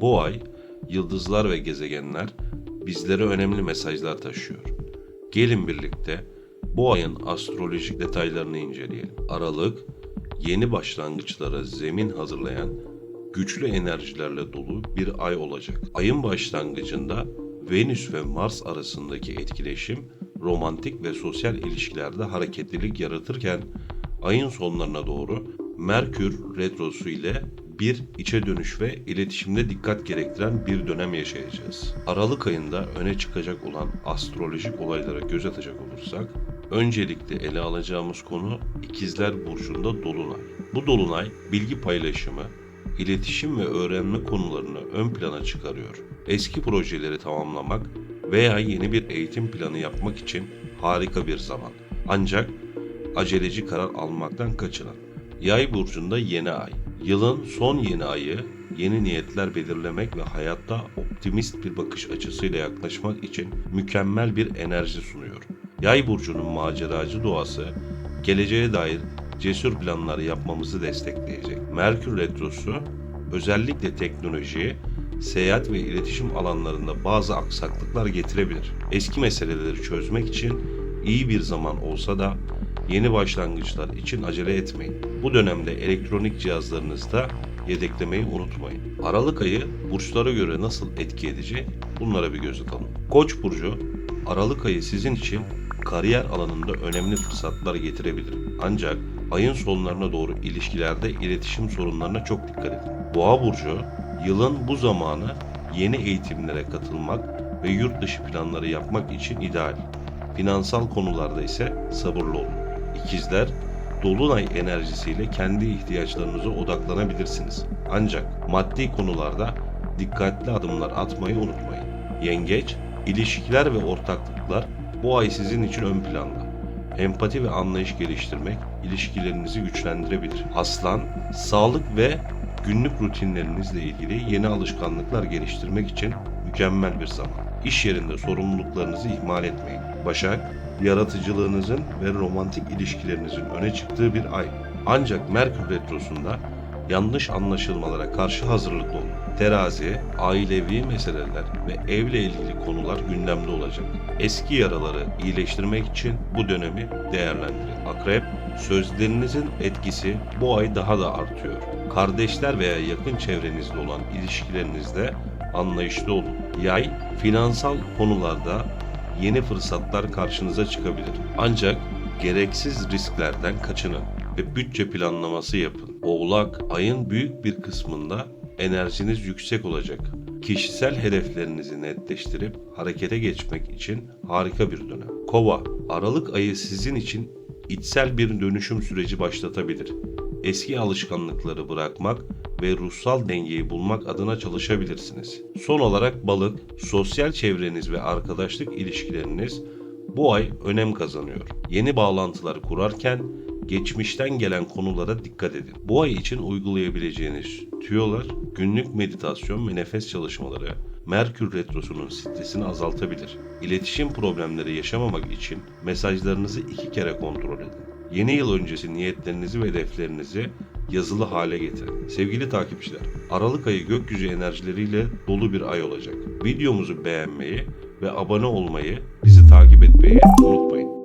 Bu ay yıldızlar ve gezegenler bizlere önemli mesajlar taşıyor. Gelin birlikte bu ayın astrolojik detaylarını inceleyelim. Aralık, yeni başlangıçlara zemin hazırlayan güçlü enerjilerle dolu bir ay olacak. Ayın başlangıcında Venüs ve Mars arasındaki etkileşim romantik ve sosyal ilişkilerde hareketlilik yaratırken ayın sonlarına doğru Merkür retrosu ile bir içe dönüş ve iletişimde dikkat gerektiren bir dönem yaşayacağız. Aralık ayında öne çıkacak olan astrolojik olaylara göz atacak olursak, öncelikle ele alacağımız konu İkizler Burcu'nda Dolunay. Bu Dolunay bilgi paylaşımı, iletişim ve öğrenme konularını ön plana çıkarıyor. Eski projeleri tamamlamak veya yeni bir eğitim planı yapmak için harika bir zaman. Ancak aceleci karar almaktan kaçının. Yay burcunda yeni ay. Yılın son yeni ayı yeni niyetler belirlemek ve hayatta optimist bir bakış açısıyla yaklaşmak için mükemmel bir enerji sunuyor. Yay burcunun maceracı doğası geleceğe dair cesur planlar yapmamızı destekleyecek. Merkür retrosu özellikle teknoloji, seyahat ve iletişim alanlarında bazı aksaklıklar getirebilir. Eski meseleleri çözmek için iyi bir zaman olsa da yeni başlangıçlar için acele etmeyin. Bu dönemde elektronik cihazlarınızda yedeklemeyi unutmayın. Aralık ayı burçlara göre nasıl etki edecek bunlara bir göz atalım. Koç burcu Aralık ayı sizin için kariyer alanında önemli fırsatlar getirebilir. Ancak ayın sonlarına doğru ilişkilerde iletişim sorunlarına çok dikkat edin. Boğa burcu yılın bu zamanı yeni eğitimlere katılmak ve yurt dışı planları yapmak için ideal. Finansal konularda ise sabırlı olun. İkizler, Dolunay enerjisiyle kendi ihtiyaçlarınıza odaklanabilirsiniz. Ancak maddi konularda dikkatli adımlar atmayı unutmayın. Yengeç, ilişkiler ve ortaklıklar bu ay sizin için ön planda. Empati ve anlayış geliştirmek ilişkilerinizi güçlendirebilir. Aslan, sağlık ve günlük rutinlerinizle ilgili yeni alışkanlıklar geliştirmek için mükemmel bir zaman. İş yerinde sorumluluklarınızı ihmal etmeyin. Başak, yaratıcılığınızın ve romantik ilişkilerinizin öne çıktığı bir ay. Ancak Merkür Retrosu'nda yanlış anlaşılmalara karşı hazırlıklı olun. Terazi, ailevi meseleler ve evle ilgili konular gündemde olacak. Eski yaraları iyileştirmek için bu dönemi değerlendirin. Akrep, sözlerinizin etkisi bu ay daha da artıyor. Kardeşler veya yakın çevrenizde olan ilişkilerinizde anlayışlı olun. Yay, finansal konularda yeni fırsatlar karşınıza çıkabilir. Ancak gereksiz risklerden kaçının ve bütçe planlaması yapın. Oğlak, ayın büyük bir kısmında enerjiniz yüksek olacak. Kişisel hedeflerinizi netleştirip harekete geçmek için harika bir dönem. Kova, Aralık ayı sizin için içsel bir dönüşüm süreci başlatabilir. Eski alışkanlıkları bırakmak ve ruhsal dengeyi bulmak adına çalışabilirsiniz. Son olarak balık, sosyal çevreniz ve arkadaşlık ilişkileriniz bu ay önem kazanıyor. Yeni bağlantılar kurarken geçmişten gelen konulara dikkat edin. Bu ay için uygulayabileceğiniz tüyolar günlük meditasyon ve nefes çalışmaları Merkür Retrosu'nun stresini azaltabilir. İletişim problemleri yaşamamak için mesajlarınızı iki kere kontrol edin. Yeni yıl öncesi niyetlerinizi ve hedeflerinizi yazılı hale getirin. Sevgili takipçiler, Aralık ayı gökyüzü enerjileriyle dolu bir ay olacak. Videomuzu beğenmeyi ve abone olmayı, bizi takip etmeyi unutmayın.